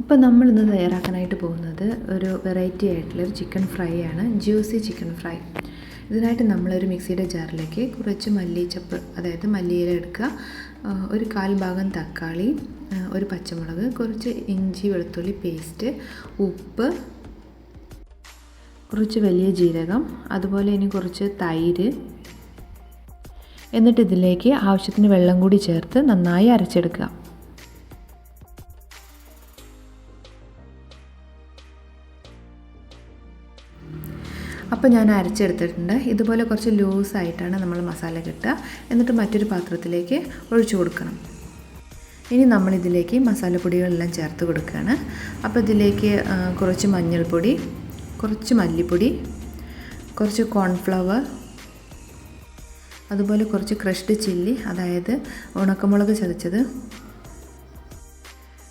അപ്പോൾ നമ്മളിന്ന് തയ്യാറാക്കാനായിട്ട് പോകുന്നത് ഒരു വെറൈറ്റി ആയിട്ടുള്ള ഒരു ചിക്കൻ ഫ്രൈ ആണ് ജ്യൂസി ചിക്കൻ ഫ്രൈ ഇതിനായിട്ട് നമ്മളൊരു മിക്സിയുടെ ജാറിലേക്ക് കുറച്ച് മല്ലിച്ചപ്പ് അതായത് മല്ലിയില എടുക്കുക ഒരു കാൽ ഭാഗം തക്കാളി ഒരു പച്ചമുളക് കുറച്ച് ഇഞ്ചി വെളുത്തുള്ളി പേസ്റ്റ് ഉപ്പ് കുറച്ച് വലിയ ജീരകം അതുപോലെ ഇനി കുറച്ച് തൈര്. എന്നിട്ട് ഇതിലേക്ക് ആവശ്യത്തിന് വെള്ളം കൂടി ചേർത്ത് നന്നായി അരച്ചെടുക്കുക. അപ്പോൾ ഞാൻ അരച്ചെടുത്തിട്ടുണ്ട്. ഇതുപോലെ കുറച്ച് ലൂസായിട്ടാണ് നമ്മൾ മസാല കിട്ടുക എന്നിട്ട് മറ്റൊരു പാത്രത്തിലേക്ക് ഒഴിച്ചു കൊടുക്കണം. ഇനി നമ്മളിതിലേക്ക് മസാലപ്പൊടികളെല്ലാം ചേർത്ത് കൊടുക്കുകയാണ്. അപ്പോൾ ഇതിലേക്ക് കുറച്ച് മഞ്ഞൾപ്പൊടി കുറച്ച് മല്ലിപ്പൊടി കുറച്ച് കോൺഫ്ലവർ അതുപോലെ കുറച്ച് ക്രഷ്ഡ് ചില്ലി അതായത് ഉണക്കമുളക് ചതച്ചത്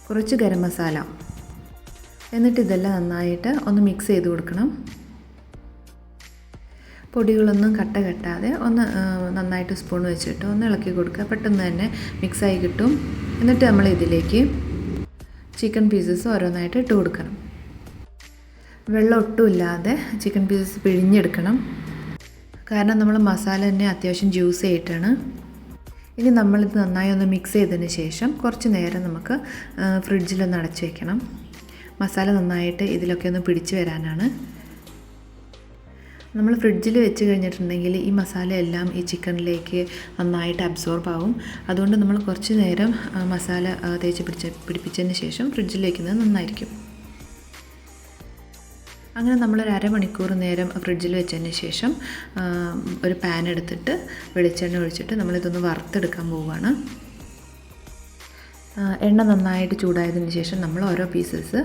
കുറച്ച് ഗരം മസാല എന്നിട്ട് ഇതെല്ലാം നന്നായിട്ട് ഒന്ന് മിക്സ് ചെയ്ത് കൊടുക്കണം. പൊടികളൊന്നും കട്ട കെട്ടാതെ ഒന്ന് നന്നായിട്ട് സ്പൂൺ വെച്ചിട്ട് ഒന്ന് ഇളക്കി കൊടുക്കുക. പെട്ടെന്ന് തന്നെ മിക്സായി കിട്ടും. എന്നിട്ട് നമ്മൾ ഇതിലേക്ക് ചിക്കൻ പീസസ് ഓരോന്നായിട്ട് ഇട്ട് കൊടുക്കണം. വെള്ളം ഒട്ടുമില്ലാതെ ചിക്കൻ പീസസ് പിഴിഞ്ഞെടുക്കണം. കാരണം നമ്മൾ മസാല തന്നെ അത്യാവശ്യം ജ്യൂസ് ആയിട്ടാണ്. ഇനി നമ്മളിത് നന്നായി ഒന്ന് മിക്സ് ചെയ്തതിന് ശേഷം കുറച്ച് നേരം നമുക്ക് ഫ്രിഡ്ജിലൊന്ന് അടച്ചു വയ്ക്കണം മസാല നന്നായിട്ട് ഇതിലൊക്കെ ഒന്ന് പിടിച്ചു വരാനാണ്. നമ്മൾ ഫ്രിഡ്ജിൽ വെച്ച് കഴിഞ്ഞിട്ടുണ്ടെങ്കിൽ ഈ മസാല എല്ലാം ഈ ചിക്കനിലേക്ക് നന്നായിട്ട് അബ്സോർബ് ആവും. അതുകൊണ്ട് നമ്മൾ കുറച്ച് നേരം മസാല തേച്ച് പിടിച്ച പിടിപ്പിച്ചതിന് ശേഷം ഫ്രിഡ്ജിൽ വയ്ക്കുന്നത് നന്നായിരിക്കും. അങ്ങനെ നമ്മളൊരു അരമണിക്കൂർ നേരം ഫ്രിഡ്ജിൽ വെച്ചതിന് ശേഷം ഒരു പാൻ എടുത്തിട്ട് വെളിച്ചെണ്ണ ഒഴിച്ചിട്ട് നമ്മളിതൊന്ന് വറുത്തെടുക്കാൻ പോവുകയാണ്. എണ്ണ നന്നായിട്ട് ചൂടായതിന് ശേഷം നമ്മൾ ഓരോ പീസസ്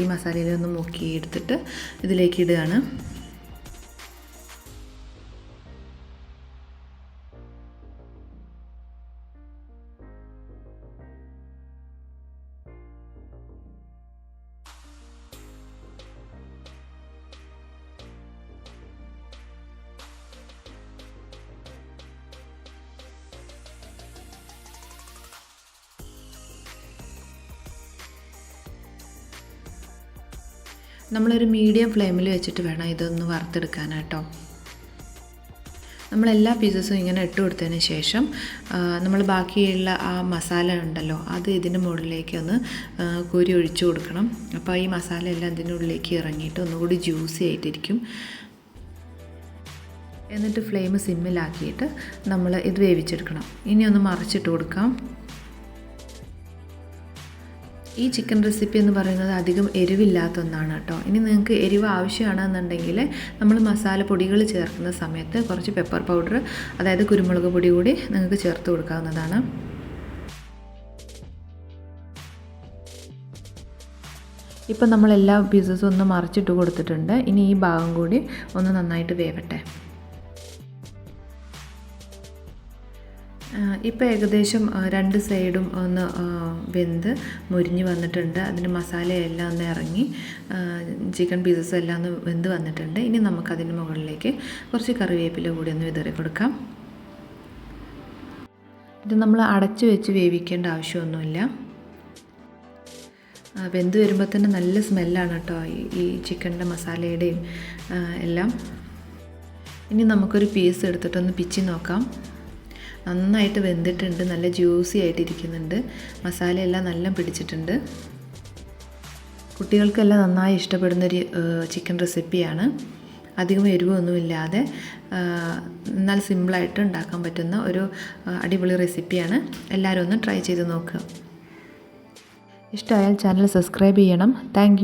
ഈ മസാലയിലൊന്ന് മുക്കി എടുത്തിട്ട് ഇതിലേക്ക് ഇടുകയാണ്. നമ്മളൊരു മീഡിയം ഫ്ലെയിമിൽ വെച്ചിട്ട് വേണം ഇതൊന്ന് വറുത്തെടുക്കാൻ കേട്ടോ നമ്മളെല്ലാ പീസസും ഇങ്ങനെ ഇട്ട് കൊടുത്തതിന് ശേഷം നമ്മൾ ബാക്കിയുള്ള ആ മസാല ഉണ്ടല്ലോ അത് ഇതിന്റെ മുകളിലേക്ക് ഒന്ന് കോരി ഒഴിച്ചു കൊടുക്കണം. അപ്പോൾ ഈ മസാല എല്ലാം ഇതിന്റെ ഉള്ളിലേക്ക് ഇറങ്ങിയിട്ട് ഒന്നുകൂടി ജ്യൂസി ആയിട്ടിരിക്കും. എന്നിട്ട് ഫ്ലെയിം സിമ്മിലാക്കിയിട്ട് നമ്മൾ ഇത് വേവിച്ചെടുക്കണം. ഇനി ഒന്ന് മറിച്ചിട്ട് കൊടുക്കാം. ഈ ചിക്കൻ റെസിപ്പി എന്ന് പറയുന്നത് അധികം എരിവില്ലാത്ത ഒന്നാണ് കേട്ടോ. ഇനി നിങ്ങൾക്ക് എരിവ് ആവശ്യമാണെന്നുണ്ടെങ്കിൽ നമ്മൾ മസാല പൊടികൾ ചേർക്കുന്ന സമയത്ത് കുറച്ച് പെപ്പർ പൗഡർ അതായത് കുരുമുളക് പൊടി കൂടി നിങ്ങൾക്ക് ചേർത്ത് കൊടുക്കാവുന്നതാണ്. ഇപ്പം നമ്മൾ എല്ലാ പീസസും ഒന്ന് മറിച്ചിട്ട് കൊടുത്തിട്ടുണ്ട്. ഇനി ഈ ഭാഗം കൂടി ഒന്ന് നന്നായിട്ട് വേവട്ടെ. ഇപ്പോൾ ഏകദേശം രണ്ട് സൈഡും ഒന്ന് വെന്ത് മുരിഞ്ഞ് വന്നിട്ടുണ്ട്. അതിന് മസാലയെല്ലാം ഒന്ന് ഇറങ്ങി ചിക്കൻ പീസസ് എല്ലാം ഒന്ന് വെന്ത് വന്നിട്ടുണ്ട്. ഇനി നമുക്കതിന് മുകളിലേക്ക് കുറച്ച് കറിവേപ്പില കൂടി ഒന്ന് വിതറി കൊടുക്കാം. ഇത് നമ്മൾ അടച്ചു വെച്ച് വേവിക്കേണ്ട ആവശ്യമൊന്നുമില്ല. വെന്ത് വരുമ്പോൾ തന്നെ നല്ല സ്മെല്ലാണ് കേട്ടോ ഈ ചിക്കന്റെ മസാലയുടെയും എല്ലാം. ഇനി നമുക്കൊരു പീസ് എടുത്തിട്ടൊന്ന് പിച്ചി നോക്കാം. നന്നായിട്ട് വെന്തിട്ടുണ്ട് നല്ല ജ്യൂസി ആയിട്ടിരിക്കുന്നുണ്ട്. മസാലയെല്ലാം നല്ല പിടിച്ചിട്ടുണ്ട്. കുട്ടികൾക്കെല്ലാം നന്നായി ഇഷ്ടപ്പെടുന്നൊരു ചിക്കൻ റെസിപ്പിയാണ്. അധികം എരിവൊന്നുമില്ലാതെ എന്നാൽ സിമ്പിളായിട്ട് ഉണ്ടാക്കാൻ പറ്റുന്ന ഒരു അടിപൊളി റെസിപ്പിയാണ്. എല്ലാവരും ഒന്ന് ട്രൈ ചെയ്ത് നോക്കുക ഇഷ്ടമായാൽ ചാനൽ സബ്സ്ക്രൈബ് ചെയ്യണം. താങ്ക്